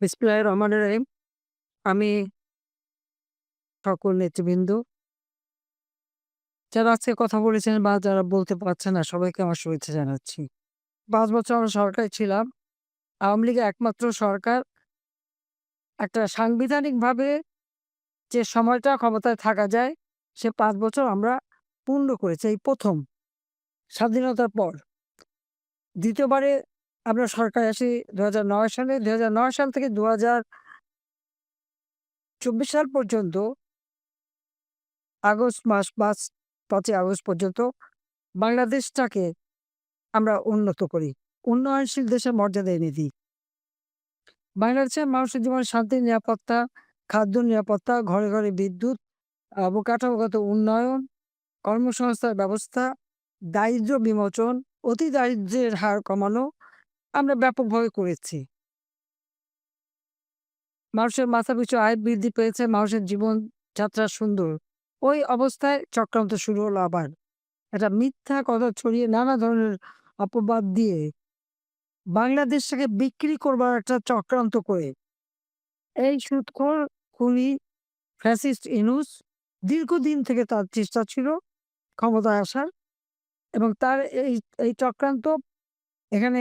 বিসমিল্লাহির রহমানির রহিম। আমি সকল নেতৃবৃন্দ যারা আজকে কথা বলেছেন বা যারা বলতে পারছে না, সবাইকে আমার শুভেচ্ছা জানাচ্ছি। পাঁচ বছর আমরা সরকারে ছিলাম। আওয়ামী লীগের একমাত্র সরকার একটা সাংবিধানিকভাবে যে সময়টা ক্ষমতায় থাকা যায়, সে পাঁচ বছর আমরা পূর্ণ করেছি এই প্রথম স্বাধীনতার পর। দ্বিতীয়বারে আমরা সরকারে আসি ২০০৯ সালে। ২০০৯ সাল থেকে ২০২৪ সাল পর্যন্ত আগস্ট মাস ৫ ৫ই আগস্ট পর্যন্ত বাংলাদেশটাকে আমরা উন্নত করি। উন্নয়নশীল দেশের মর্যাদা এনে দিই। বাংলাদেশের মানুষের জীবনে শান্তি, নিরাপত্তা, খাদ্য নিরাপত্তা, ঘরে, ঘরে বিদ্যুৎ, অবকাঠামোগত উন্নয়ন, কর্মসংস্থান ব্যবস্থা, দারিদ্র বিমোচন, অতি দারিদ্র্যের হার কমানো আমরা ব্যাপকভাবে করেছি। মানুষের মাথাপিছু আয় বৃদ্ধি পেয়েছে, মানুষের জীবনযাত্রা সুন্দর। ওই অবস্থায় চক্রান্ত শুরু হলো আবার। একটা মিথ্যা কথা ছড়িয়ে নানা ধরনের অপবাদ দিয়ে বাংলাদেশটাকে বিক্রি করবার একটা চক্রান্ত করে এই সুদখোর খুনি ফ্যাসিস্ট ইনুস দীর্ঘদিন থেকে তার চেষ্টা ছিল ক্ষমতায় আসার এবং তার এই এই চক্রান্ত এখানে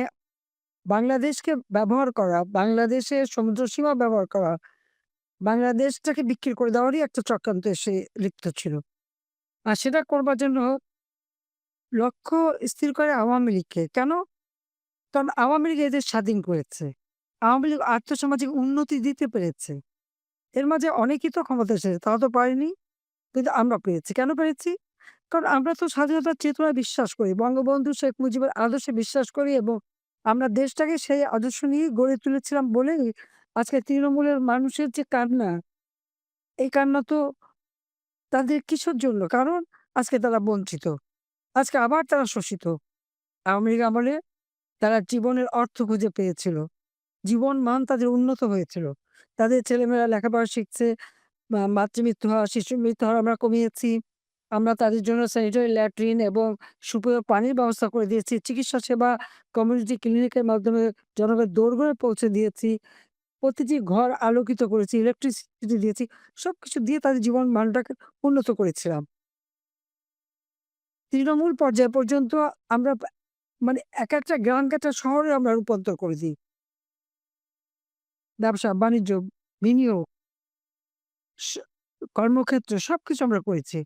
বাংলাদেশকে ব্যবহার করা, বাংলাদেশের সমুদ্র সীমা ব্যবহার করা, বাংলাদেশটাকে বিক্রি করে দেওয়ারই একটা চক্রান্ত এসে লিপ্ত ছিল। আর সেটা করবার জন্য লক্ষ্য স্থির করে আওয়ামী লীগকে। কেন? কারণ আওয়ামী লীগ এদের স্বাধীন করেছে। আওয়ামী লীগ আর্থসামাজিক উন্নতি দিতে পেরেছে। এর মাঝে অনেকেই তো ক্ষমতা এসেছে, তারা তো পারেনি। কিন্তু আমরা পেরেছি। কেন পেরেছি? কারণ আমরা তো স্বাধীনতার চেতনায় বিশ্বাস করি। বঙ্গবন্ধু শেখ মুজিবের আদর্শে বিশ্বাস করি এবং আমরা দেশটাকে সেই আদর্শ নিয়ে গড়ে তুলেছিলাম বলেই আজকে তৃণমূলের মানুষের যে কান্না, এই কান্না তো তাদের কিসের জন্য? কারণ আজকে তারা বঞ্চিত। আজকে আবার তারা শোষিত। আওয়ামী লীগ আমলে তারা জীবনের অর্থ খুঁজে পেয়েছিল। জীবন মান তাদের উন্নত হয়েছিল। তাদের ছেলেমেয়েরা লেখাপড়া শিখছে, মাতৃমৃত্যু হওয়া, শিশু মৃত্যু হার আমরা কমিয়েছি। আমরা তাদের জন্য স্যানিটারি ল্যাট্রিন এবং সুপেয় পানির ব্যবস্থা করে দিয়েছি। চিকিৎসা সেবা কমিউনিটি ক্লিনিকের মাধ্যমে জনগণের দোরগোড়ায় পৌঁছে দিয়েছি। প্রতিটি ঘর আলোকিত করেছি, ইলেকট্রিসিটি দিয়েছি। সবকিছু দিয়ে তাদের জীবন মানটাকে উন্নত করেছিলাম। তৃণমূল পর্যায় পর্যন্ত আমরা মানে এক একটা গ্রামকে একটা শহরে আমরা রূপান্তর করে দিই। ব্যবসা, বাণিজ্য, বিনিয়োগ কর্মক্ষেত্র সবকিছু আমরা করেছি।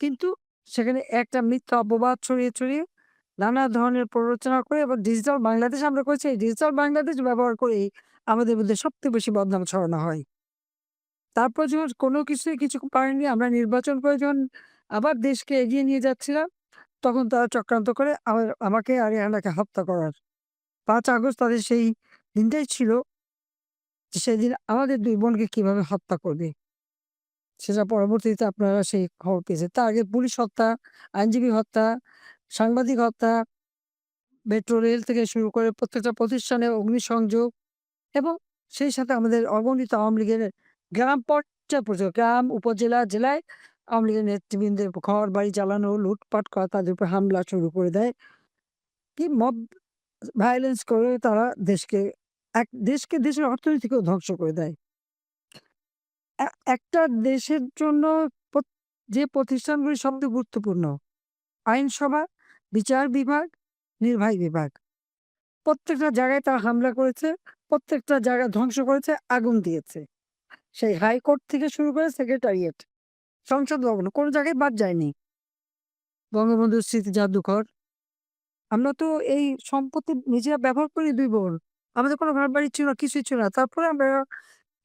কিন্তু সেখানে একটা মিথ্যা অপবাদ ছড়িয়ে, ছড়িয়ে নানা ধরনের প্ররোচনা করে এবং ডিজিটাল বাংলাদেশ আমরা করেছি। এই ডিজিটাল বাংলাদেশ ব্যবহার করেই আমাদের মধ্যে সবথেকে বেশি বদনাম ছড়ানো হয়। তারপর যখন কোনো কিছুই কিছু পারেনি আমরা নির্বাচন করে যখন আবার দেশকে এগিয়ে নিয়ে যাচ্ছিলাম, তখন তারা চক্রান্ত করে আমা আমাকে আর রেহানাকে হত্যা করার। পাঁচ আগস্ট তাদের সেই দিনটাই ছিল সেদিন আমাদের দুই বোনকে কীভাবে হত্যা করবে। সেটা পরবর্তীতে আপনারা সেই খবর পেয়েছেন। তার আগে পুলিশ হত্যা, আইনজীবী হত্যা, সাংবাদিক হত্যা, মেট্রো রেল থেকে শুরু করে প্রত্যেকটা প্রতিষ্ঠানে অগ্নিসংযোগ এবং সেই সাথে আমাদের অগণিত আওয়ামী লীগের গ্রাম পর্যায় পর্যন্ত গ্রাম, উপজেলা, জেলায় আওয়ামী লীগের নেতৃবৃন্দের ঘর বাড়ি চালানো লুটপাট করা, তাদের উপর হামলা শুরু করে দেয়। কি মব ভায়োলেন্স করে তারা দেশকে এক দেশকে দেশের অর্থনীতিকেও ধ্বংস করে দেয়। একটা দেশের জন্য যে প্রতিষ্ঠানগুলি সবচেয়ে গুরুত্বপূর্ণ, আইনসভা, বিচার বিভাগ, নির্বাহী বিভাগ। প্রত্যেকটা জায়গায় তারা হামলা করেছে, প্রত্যেকটা জায়গা ধ্বংস করেছে, আগুন দিয়েছে। সেই হাইকোর্ট থেকে শুরু করে সেক্রেটারিয়েট, সংসদ ভবন কোনো জায়গায় বাদ যায়নি। বঙ্গবন্ধুর স্মৃতি জাদুঘর। আমরা তো এই সম্পত্তি নিজেরা ব্যবহার করি ২ বোন। আমাদের কোনো ঘরবাড়ি ছিল না, কিছুই ছিল না। তারপরে আমরা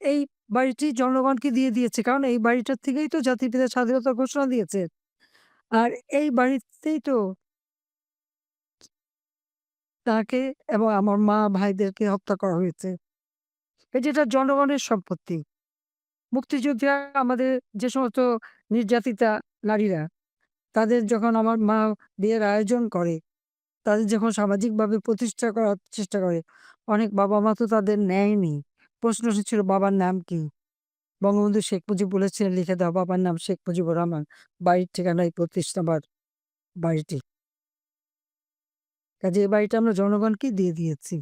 এই বাড়িটি জনগণকে দিয়ে দিয়েছে কারণ এই বাড়িটার থেকেই তো জাতির পিতা স্বাধীনতার ঘোষণা দিয়েছে। আর এই বাড়িতেই তো তাকে এবং আমার মা, ভাইদেরকে হত্যা করা হয়েছে। এই এটা জনগণের সম্পত্তি। মুক্তিযোদ্ধা আমাদের যে সমস্ত নির্যাতিতা নারীরা, তাদের যখন আমার মা বিয়ের আয়োজন করে, তাদের যখন সামাজিকভাবে প্রতিষ্ঠা করার চেষ্টা করে, অনেক বাবা-মা তো তাদের নেয়নি। প্রশ্ন এসেছিল বাবার নাম কি? বঙ্গবন্ধু শেখ মুজিব বলেছিলেন, লিখে দাও, বাবার নাম শেখ মুজিবুর রহমান। বাড়ির ঠিকানায় প্রতিষ্ঠাবার বাড়িটি। কাজে এই বাড়িটা আমরা জনগণকেই দিয়ে দিয়েছি।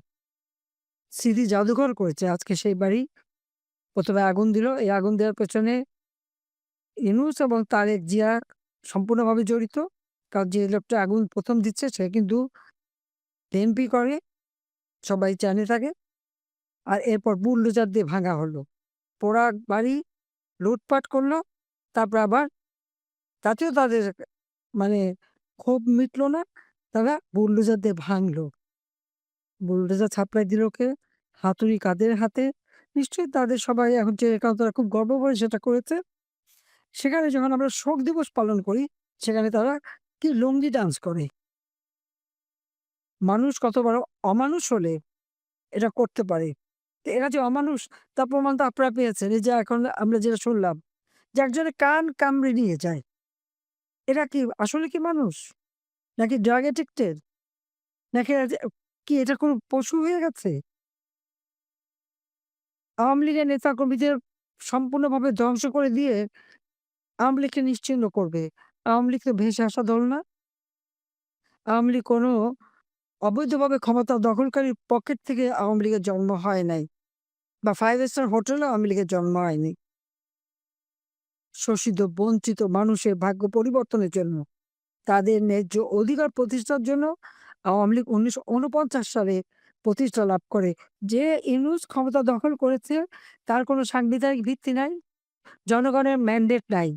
স্মৃতি জাদুঘর করেছে, আজকে সেই বাড়ি। প্রথমে আগুন দিল। এই আগুন দেওয়ার পেছনে ইউনূস এবং তারেক জিয়া সম্পূর্ণভাবে জড়িত। কারণ যে লোকটা আগুন প্রথম দিচ্ছে, সে কিন্তু বিএনপি করে। সবাই জানে তাকে। আর এরপর বুলডোজার দিয়ে ভাঙা হলো। পোড়া বাড়ি লুটপাট করল। তারপর আবার তাতেও তাদের মানে ক্ষোভ মিটল না। তারা বুলডোজার দিয়ে ভাঙলো। বুলডোজার সাপ্লাই দিল কে? হাতুড়ি কাদের হাতে? নিশ্চয়ই তাদের সবাই এখন যে কারণ তারা খুব গর্ব করে সেটা করেছে। সেখানে যখন আমরা শোক দিবস পালন করি, সেখানে তারা কি লুঙ্গি ডান্স করে। মানুষ কত বড় অমানুষ হলে এটা করতে পারে। তো এরা যে অমানুষ, তার প্রমাণ তো আপনারা পেয়েছেন। এই যে এখন আমরা যেটা শুনলাম যে একজনে কান কামড়ে নিয়ে যায়। এরা কি আসলে কি মানুষ? নাকি ড্রাগ অ্যাডিক্টেড? নাকি কি এটা কোনো পশু হয়ে গেছে? আওয়ামী লীগের নেতাকর্মীদের সম্পূর্ণভাবে ধ্বংস করে দিয়ে আওয়ামী লীগকে নিশ্চিহ্ন করবে। আওয়ামী লীগ তো ভেসে আসা দল না। আওয়ামী লীগ কোনো অবৈধভাবে ক্ষমতা দখলকারীর পকেট থেকে আওয়ামী লীগের জন্ম হয় নাই। বা ফাইভ স্টার হোটেলেও আওয়ামী লীগের জন্ম হয়নি। শোষিত, বঞ্চিত মানুষের ভাগ্য পরিবর্তনের জন্য, তাদের ন্যায্য অধিকার প্রতিষ্ঠার জন্য আওয়ামী লীগ ১৯৪৯ সালে প্রতিষ্ঠা লাভ করে। যে ইউনূস ক্ষমতা দখল করেছে তার কোনো সাংবিধানিক ভিত্তি নাই। জনগণের ম্যান্ডেট নাই।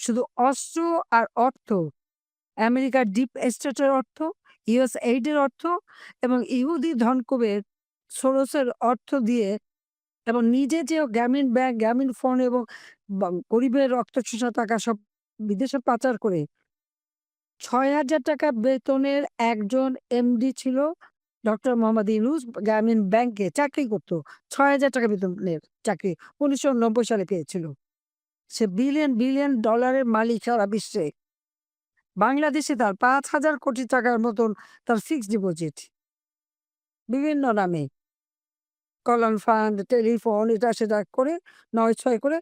শুধু অস্ত্র আর অর্থ, আমেরিকার ডিপ স্টেটের অর্থ, ইউএস এইডের অর্থ এবং ইহুদি ধনকুবের সোরসের অর্থ দিয়ে এবং নিজে যে গ্রামীণ ব্যাংক, গ্রামীণ ফোন এবং গরিবের রক্তচোষা টাকা সব বিদেশে পাচার করে ৳৬,০০০ বেতনের একজন এমডি ছিল ডক্টর মোহাম্মদ ইউনূস গ্রামীণ ব্যাংকে চাকরি করত। ৳৬,০০০ বেতনের চাকরি ১৯৯০ সালে পেয়েছিল। সে বিলিয়ন, বিলিয়ন ডলারের মালিক সারা বিশ্বে। বাংলাদেশে তার ৫,০০০ কোটি টাকার মতন তার ফিক্সড ডিপোজিট। বিভিন্ন নামে। কল্যাণ ফান্ড, টেলিফোন এটা সেটা করে ৯-৬ করে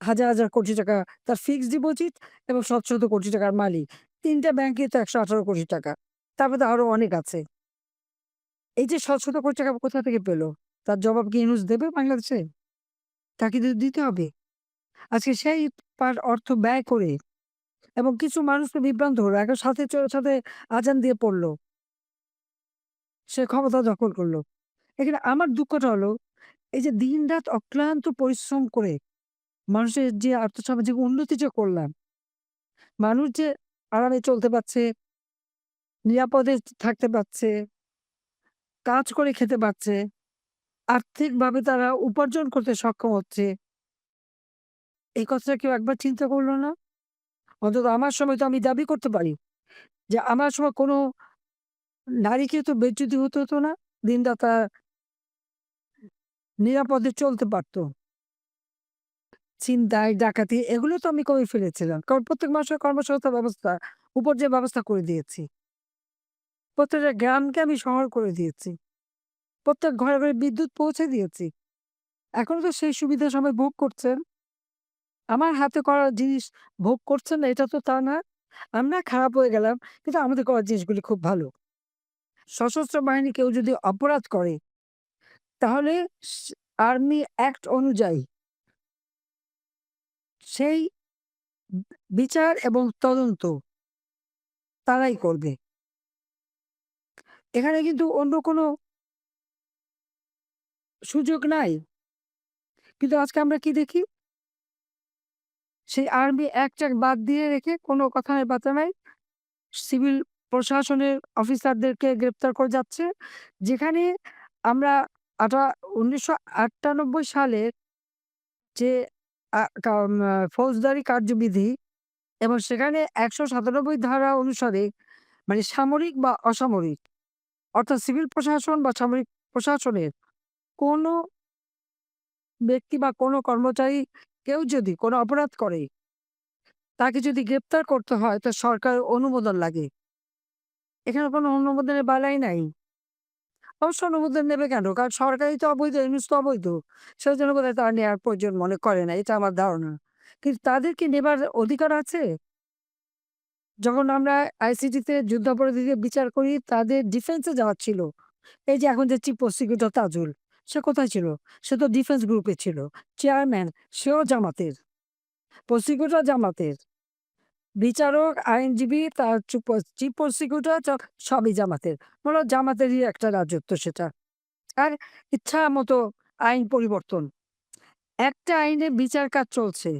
হাজার, হাজার কোটি টাকা তার ফিক্সড ডিপোজিট এবং শত কোটি টাকার মালিক। ৩ টা ব্যাংকে তো ১১৮ কোটি টাকা। তারপরে তো আরও অনেক আছে। এই যে শত কোটি টাকা কোথা থেকে পেল? তার জবাব কি ইউনূস দেবে বাংলাদেশে? তাকে দিতে হবে। আজকে সেই পার অর্থ ব্যয় করে এবং কিছু মানুষ তো বিভ্রান্ত হলো। এখন সাথে সাথে আজান দিয়ে পড়ল সে ক্ষমতা দখল করল। এখানে আমার দুঃখটা হলো এই যে দিনরাত অক্লান্ত পরিশ্রম করে মানুষের যে আর্থসামাজিক উন্নতি যে করলাম, মানুষ যে আরামে চলতে পারছে, নিরাপদে থাকতে পারছে, কাজ করে খেতে পারছে, আর্থিকভাবে তারা উপার্জন করতে সক্ষম হচ্ছে। এই কথাটা কেউ একবার চিন্তা করল না? অন্তত আমার সময় তো আমি দাবি করতে পারি যে আমার সময় কোনো নারীকে তো বেজ্জতি হতে হতো না। দিনরাত তারা নিরাপদে চলতে পারত। ছিনতাই, ডাকাতি এগুলো তো আমি করে ফেলেছিলাম। কারণ প্রত্যেক মানুষের কর্মসংস্থান ব্যবস্থা উপর যে ব্যবস্থা করে দিয়েছি। প্রত্যেকটা গ্রামকে আমি শহর করে দিয়েছি। প্রত্যেক ঘরে, ঘরে বিদ্যুৎ পৌঁছে দিয়েছি। এখনও তো সেই সুবিধা সবাই ভোগ করছেন। আমার হাতে করা জিনিস ভোগ করছেন না এটা তো তা না। আমরা খারাপ হয়ে গেলাম কিন্তু আমাদের করা জিনিসগুলি খুব ভালো। সশস্ত্র বাহিনী কেউ যদি অপরাধ করে তাহলে আর্মি অ্যাক্ট অনুযায়ী সেই বিচার এবং তদন্ত তারাই করবে। এখানে কিন্তু অন্য কোনো সুযোগ নাই। কিন্তু আজকে আমরা কি দেখি? সেই আর্মি অ্যাক্ট-ট্যাক্ট বাদ দিয়ে রেখে কোনো কথা বার্তা নাই। সিভিল প্রশাসনের অফিসারদেরকে গ্রেপ্তার করে যাচ্ছে। যেখানে আমরা আটা ১৯৯৮ সালের যে, আ, কা ফৌজদারি কার্যবিধি এবং সেখানে ১৯৭ ধারা অনুসারে মানে সামরিক বা অসামরিক, অর্থাৎ সিভিল প্রশাসন বা সামরিক প্রশাসনের কোনো ব্যক্তি বা কোনো কর্মচারী কেউ যদি কোনো অপরাধ করে, তাকে যদি গ্রেপ্তার করতে হয় তো সরকারের অনুমোদন লাগে। এখানে কোনো অনুমোদনের বালাই নাই। অবশ্য অনুমোদন নেবে কেন? কারণ সরকারি তো অবৈধ, ইউনূস তো অবৈধ। সেজন্য বোধহয় তারা নেওয়ার প্রয়োজন মনে করে না। এটা আমার ধারণা। কিন্তু তাদের কি নেবার অধিকার আছে? যখন আমরা আইসিটিতে যুদ্ধাপরাধীদের বিচার করি তাদের ডিফেন্সে এ যাওয়া ছিল। এই যে এখন যে চিফ প্রসিকিউটর তাজুল সে কোথায় ছিল? সে তো ডিফেন্স গ্রুপে ছিল। চেয়ারম্যান সেও জামাতের। প্রসিকিউটর জামাতের। বিচারক, আইনজীবী, তার চিফ প্রসিকিউটর সবই জামাতের। মনে জামাতেরই একটা রাজত্ব সেটা। আর ইচ্ছা মতো আইন পরিবর্তন। একটা আইনে বিচার কাজ চলছে।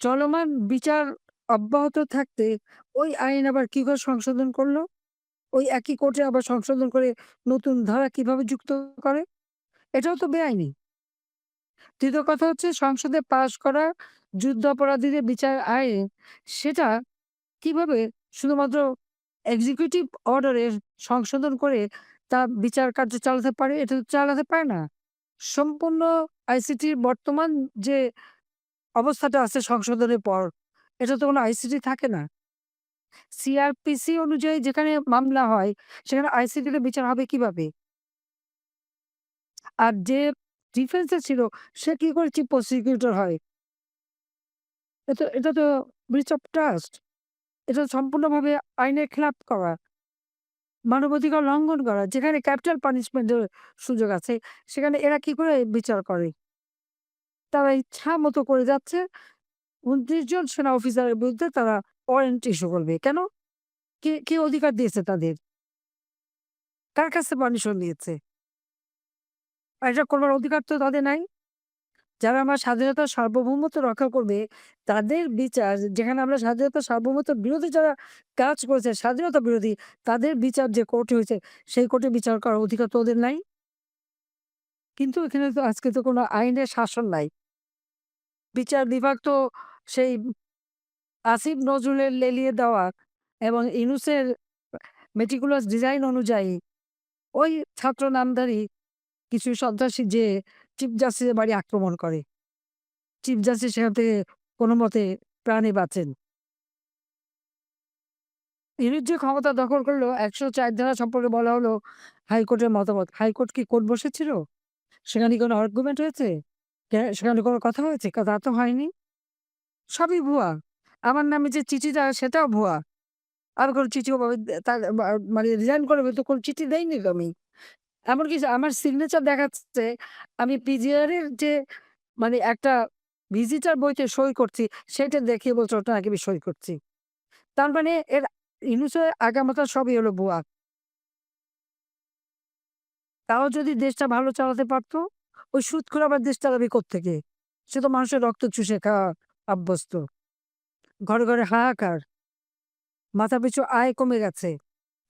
চলমান বিচার অব্যাহত থাকতে ওই আইন আবার কি করে সংশোধন করল? ওই একই কোর্টে আবার সংশোধন করে নতুন ধারা কীভাবে যুক্ত করে? এটাও তো বেআইনি। ৩য় কথা হচ্ছে সংসদে পাশ করা যুদ্ধাপরাধীদের বিচার আইন সেটা কীভাবে শুধুমাত্র এক্সিকিউটিভ অর্ডারের সংশোধন করে তা বিচার কার্য চালাতে পারে? এটা তো চালাতে পারে না। সম্পূর্ণ আইসিটির বর্তমান যে অবস্থাটা আছে সংশোধনের পর, এটা তো কোনো আইসিটি থাকে না। সিআরপিসি অনুযায়ী যেখানে মামলা হয়, সেখানে আইসিটিতে বিচার হবে কীভাবে? আর যে ডিফেন্সে ছিল সে কি করে চিফ প্রসিকিউটর হয়? এটা এটা তো ব্রিচ অফ ট্রাস্ট। এটা সম্পূর্ণভাবে আইনের খেলাপ করা। মানবাধিকার লঙ্ঘন করা। যেখানে ক্যাপিটাল পানিশমেন্টের সুযোগ আছে, সেখানে এরা কি করে বিচার করে? তারা ইচ্ছা মতো করে যাচ্ছে। ২৯ জন সেনা অফিসারের বিরুদ্ধে তারা ওয়ারেন্ট ইস্যু করবে। কেন? কে কে অধিকার দিয়েছে তাদের? কার কাছে পারমিশন নিয়েছে? এটা করবার অধিকার তো তাদের নাই। যারা আমার স্বাধীনতার সার্বভৌমত্ব রক্ষা করবে, তাদের বিচার যেখানে আমরা স্বাধীনতা সার্বভৌমত্বের বিরোধী যারা কাজ করেছে, স্বাধীনতা বিরোধী, তাদের বিচার যে কোর্টে হয়েছে, সেই কোর্টে বিচার করার অধিকার তো ওদের নাই। কিন্তু এখানে তো আজকে তো কোনো আইনের শাসন নাই। বিচার বিভাগ তো সেই আসিফ নজরুলের লেলিয়ে দেওয়া এবং ইউনূসের meticulous ডিজাইন অনুযায়ী ওই ছাত্র নামধারী কিছু সন্ত্রাসী যে চিফ জাস্টিসের বাড়ি আক্রমণ করে। চিফ জাস্টিস সেখান থেকে কোনো মতে প্রাণে বাঁচেন। ইউনূস যে ক্ষমতা দখল করল ১০৪ ধারা সম্পর্কে বলা হলো হাইকোর্টের মতামত। হাইকোর্ট কি কোর্ট বসেছিল? সেখানে কোনো আর্গুমেন্ট হয়েছে? সেখানে কোনো কথা হয়েছে? তা তো হয়নি। সবই ভুয়া। আমার নামে যে চিঠিটা সেটাও ভুয়া। আর কোনো চিঠিও মানে রিজাইন করবে তো কোনো চিঠি দেইনি তো আমি। এমনকি আমার সিগনেচার দেখাচ্ছে আমি পিজিআর এর যে মানে একটা ভিজিটার বইতে সই করছি, সেটা দেখিয়ে বলছে ওটা নাকি সই করছি। তার মানে এর ইউনূসের আগামাথা সবই হলো ভুয়া। তাও যদি দেশটা ভালো চালাতে পারতো ওই সুদখোর আবার দেশ চালাবে কোত্থেকে? সে তো মানুষের রক্ত চুষে খাওয়া অভ্যস্ত। ঘরে, ঘরে হাহাকার। মাথাপিছু আয় কমে গেছে।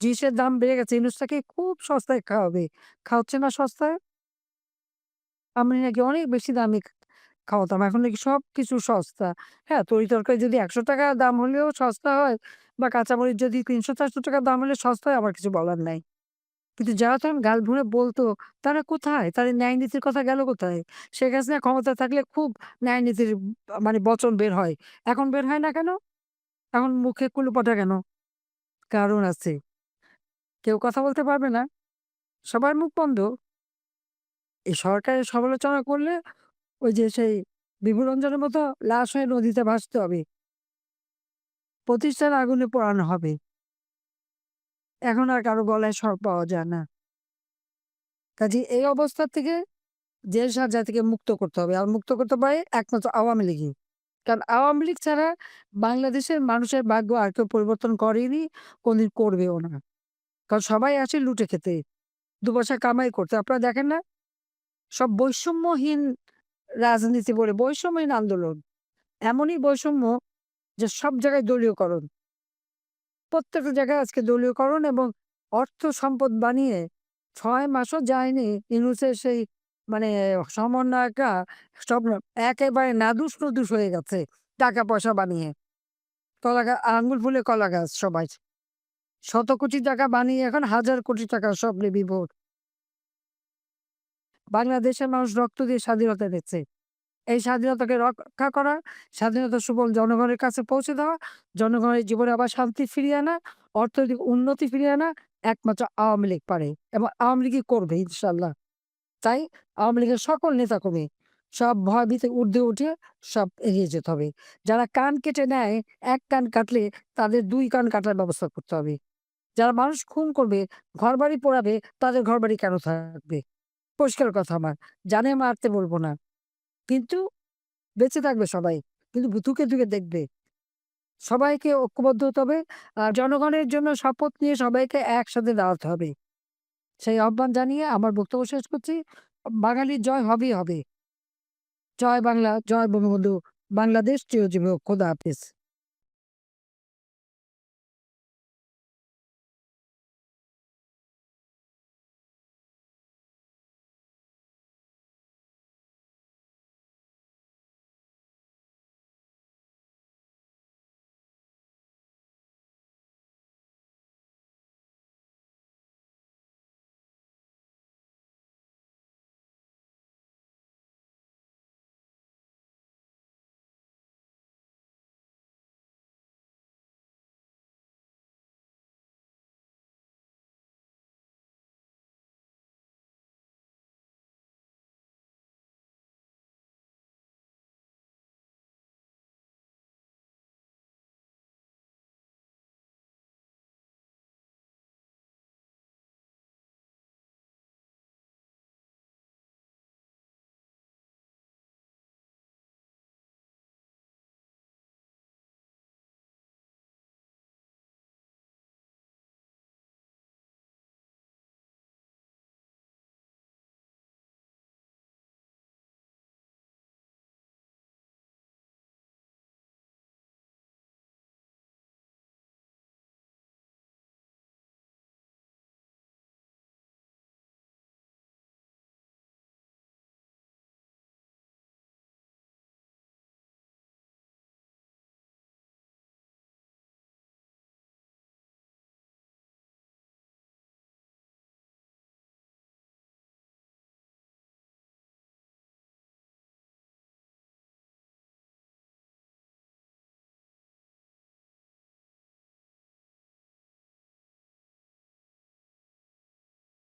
জিনিসের দাম বেড়ে গেছে। ইউনূস তাকে খুব সস্তায় খাওয়াবে। খাওয়াচ্ছে না সস্তায়? আমি নাকি অনেক বেশি দামে খাওয়াতাম। এখন নাকি সবকিছু সস্তা। হ্যাঁ, তরি-তরকারি যদি ৳১০০ দাম হলেও সস্তা হয় বা কাঁচামরিচ যদি ৳৩০০-৳৪০০ দাম হলে সস্তা হয় আমার কিছু বলার নাই। কিন্তু যারা তখন গাল ভরে বলতো, তারা কোথায়? তাদের ন্যায় নীতির কথা গেল কোথায়? সে শেখ হাসিনা ক্ষমতা থাকলে খুব ন্যায় নীতির মানে বচন বের হয়। এখন বের হয় না কেন? এখন মুখে কুলুপটা কেন? কারণ আছে। কেউ কথা বলতে পারবে না। সবার মুখ বন্ধ। এই সরকারের সমালোচনা করলে ওই যে সেই বিভুরঞ্জনের মতো লাশ হয়ে নদীতে ভাসতে হবে। প্রতিষ্ঠান আগুনে পোড়ানো হবে। এখন আর কারও গলায় স্বর পাওয়া যায় না। কাজে এই অবস্থা থেকে জেল সাজা থেকে মুক্ত করতে হবে। আর মুক্ত করতে পারে একমাত্র আওয়ামী লীগই। কারণ আওয়ামী লীগ ছাড়া বাংলাদেশের মানুষের ভাগ্য আর কেউ পরিবর্তন করেনি, কোনদিন করবেও না। কারণ সবাই আসে লুটে খেতে। দু পয়সা কামাই করতে। আপনারা দেখেন না? সব বৈষম্যহীন রাজনীতি বলে বৈষম্যহীন আন্দোলন। এমনই বৈষম্য যে সব জায়গায় দলীয়করণ। প্রত্যেকটা জায়গায় আজকে দলীয়করণ এবং অর্থ সম্পদ বানিয়ে ছয় মাসও যায়নি ইউনূসের সেই মানে সমন্বয়করা সব একেবারে নাদুস-নুদুস হয়ে গেছে টাকা পয়সা বানিয়ে। কলা আঙ্গুল ফুলে কলা গাছ সবাই। শত কোটি টাকা বানিয়ে এখন হাজার কোটি টাকার স্বপ্নে বিভোর। বাংলাদেশের মানুষ রক্ত দিয়ে স্বাধীনতা এনেছে। এই স্বাধীনতাকে রক্ষা করা, স্বাধীনতা সুবল জনগণের কাছে পৌঁছে দেওয়া, জনগণের জীবনে আবার শান্তি ফিরিয়ে আনা, অর্থনৈতিক উন্নতি ফিরিয়ে আনা একমাত্র আওয়ামী লীগ পারে এবং আওয়ামী লীগই করবে ইনশাল্লাহ তাই আওয়ামী লীগের সকল নেতা নেতাকর্মী সব ভয়ভীতির ঊর্ধ্বে উঠে সব এগিয়ে যেতে হবে। যারা কান কেটে নেয়, এক কান কাটলে তাদের দুই কান কাটার ব্যবস্থা করতে হবে। যারা মানুষ খুন করবে, ঘরবাড়ি পোড়াবে, তাদের ঘরবাড়ি কেন থাকবে? পরিষ্কার কথা আমার। জানে মারতে বলব না। কিন্তু বেঁচে থাকবে সবাই। কিন্তু ধুকে, ধুকে দেখবে। সবাইকে ঐক্যবদ্ধ হতে হবে। আর জনগণের জন্য শপথ নিয়ে সবাইকে একসাথে দাঁড়াতে হবে। সেই আহ্বান জানিয়ে আমার বক্তব্য শেষ করছি। বাঙালির জয় হবেই হবে। জয় বাংলা, জয় বঙ্গবন্ধু। বাংলাদেশ চিরজীবী খোদা হাফেজ।